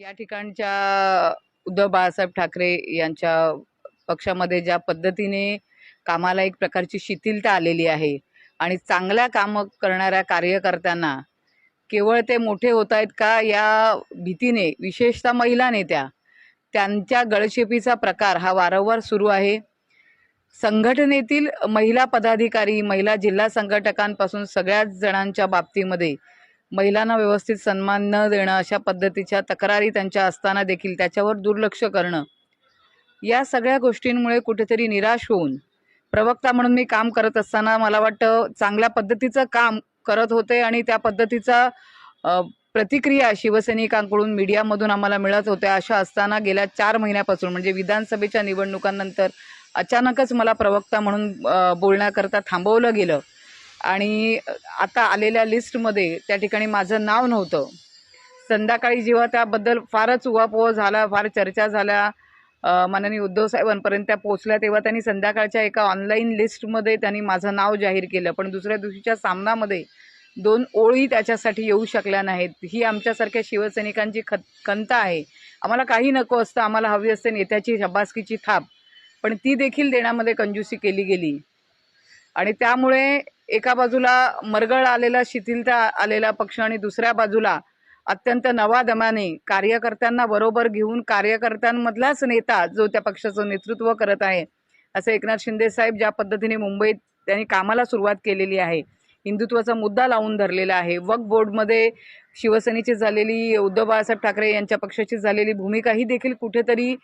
या ठिकाणच्या उद्धव बाळासाहेब ठाकरे यांच्या पक्षामध्ये ज्या पद्धतीने कामाला एक प्रकारची शिथिलता आलेली आहे आणि चांगल्या कामं करणाऱ्या कार्यकर्त्यांना केवळ ते मोठे होत आहेत का या भीतीने विशेषतः महिला नेत्या त्यांच्या गळशेपीचा प्रकार हा वारंवार सुरू आहे. संघटनेतील महिला पदाधिकारी महिला जिल्हा संघटकांपासून सगळ्याच जणांच्या बाबतीमध्ये महिलांना व्यवस्थित सन्मान न देणं अशा पद्धतीच्या तक्रारी त्यांच्या असताना देखील त्याच्यावर दुर्लक्ष करणं. या सगळ्या गोष्टींमुळे कुठेतरी निराश होऊन प्रवक्ता म्हणून मी काम करत असताना मला वाटतं चांगल्या पद्धतीचं काम करत होते आणि त्या पद्धतीचा प्रतिक्रिया शिवसैनिकांकडून मीडियामधून आम्हाला मिळत होत्या अशा असताना गेल्या चार महिन्यापासून म्हणजे विधानसभेच्या निवडणुकांनंतर अचानकच मला प्रवक्ता म्हणून बोलण्याकरता थांबवलं गेलं. आणि आता आलेल्या लिस्टमध्ये त्या ठिकाणी माझं नाव नव्हतं. संध्याकाळी जेव्हा त्याबद्दल फारच उहापोह झाला फार चर्चा झाल्या माननीय उद्धव साहेबांपर्यंत त्या पोहोचल्या तेव्हा त्यांनी संध्याकाळच्या एका ऑनलाईन लिस्टमध्ये त्यांनी माझं नाव जाहीर केलं. पण दुसऱ्या दिवशीच्या सामनामध्ये दोन ओळी त्याच्यासाठी येऊ शकल्या नाहीत. ही आमच्यासारख्या शिवसैनिकांची खत खंत आहे. आम्हाला काही नको असतं आम्हाला हवी असते नेत्याची शबासकीची थाप. पण ती देखील देण्यामध्ये कंजूसी केली गेली. आणि त्यामुळे एका बाजूला मरगळ आलेला शिथिलता आलेला पक्ष आणि दुसऱ्या बाजूला अत्यंत नवा दमाने कार्यकर्त्यांना बरोबर घेऊन कार्यकर्त्यांमधलाच नेता जो त्या पक्षाचं नेतृत्व करत आहे. असं एकनाथ शिंदे साहेब ज्या पद्धतीने मुंबईत त्यांनी कामाला सुरुवात केलेली आहे हिंदुत्वाचा मुद्दा लावून धरलेला आहे. वक्फ बोर्डमध्ये शिवसेनेची झालेली उद्धव बाळासाहेब ठाकरे यांच्या पक्षाची झालेली भूमिका ही देखील कुठेतरी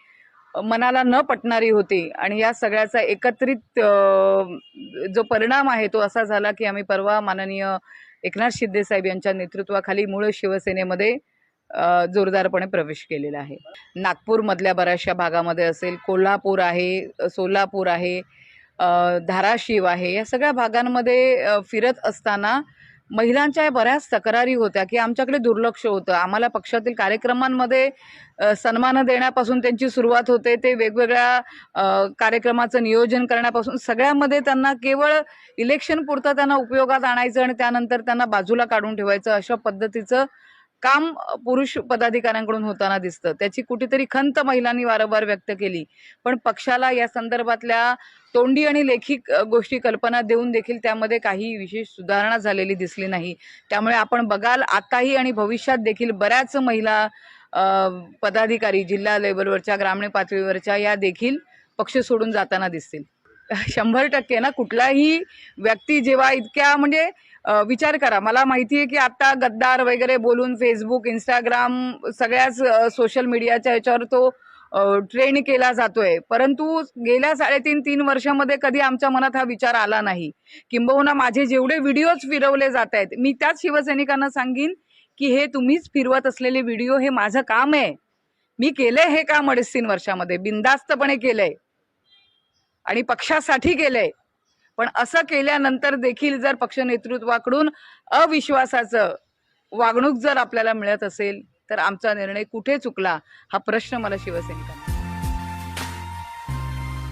मनाला न पटणारी होती. आणि या सगळ्याचा एकत्रित जो परिणाम आहे तो असा झाला की आम्ही परवा माननीय एकनाथ शिंदे साहेब यांच्या नेतृत्वाखाली मूळ शिवसेनेमध्ये जोरदारपणे प्रवेश केलेला आहे. नागपूरमधल्या बऱ्याचशा भागामध्ये असेल कोल्हापूर आहे सोलापूर आहे धाराशिव आहे या सगळ्या भागांमध्ये फिरत असताना महिलांच्या बऱ्याच तक्रारी होत्या की आमच्याकडे दुर्लक्ष होतं. आम्हाला पक्षातील कार्यक्रमांमध्ये सन्मान देण्यापासून त्यांची सुरुवात होते. ते वेगवेगळ्या कार्यक्रमाचं नियोजन करण्यापासून सगळ्यामध्ये त्यांना केवळ इलेक्शन पुरतं त्यांना उपयोगात आणायचं आणि त्यानंतर त्यांना बाजूला काढून ठेवायचं अशा पद्धतीचं काम पुरुष पदाधिकाऱ्यांकडून होताना दिसतं. त्याची कुठेतरी खंत महिलांनी वारंवार व्यक्त केली. पण पक्षाला या संदर्भातल्या तोंडी आणि लेखी गोष्टी कल्पना देऊन देखील त्यामध्ये काही विशेष सुधारणा झालेली दिसली नाही. त्यामुळे आपण बघाल आताही आणि भविष्यात देखील बऱ्याच महिला पदाधिकारी जिल्हा लेवलवरच्या ग्रामीण पातळीवरच्या या देखील पक्ष सोडून जाताना दिसतील. शंभर टक्के ना कुठलाही व्यक्ती जेव्हा इतक्या म्हणजे विचार करा. मला माहिती आहे की आता गद्दार वगैरे बोलून फेसबुक इंस्टाग्राम सगळ्याच सोशल मीडियाच्या ह्याच्यावर तो ट्रेंड केला जातोय. परंतु गेल्या साडेतीन तीन वर्षामध्ये कधी आमच्या मनात हा विचार आला नाही. किंबहुना माझे जेवढे व्हिडिओज फिरवले जात आहेत मी त्याच शिवसैनिकांना सांगेन की हे तुम्हीच फिरवत असलेले व्हिडिओ हे माझं काम आहे. मी केलंय हे काम अडीच तीन वर्षामध्ये. बिंदास्तपणे केलंय. आणि पक्षासाठी केलंय. पण असं केल्यानंतर देखील जर पक्ष नेतृत्वाकडून अविश्वासाचं वागणूक जर आपल्याला मिळत असेल तर आमचा निर्णय कुठे चुकला हा प्रश्न मला शिवसैनिकांना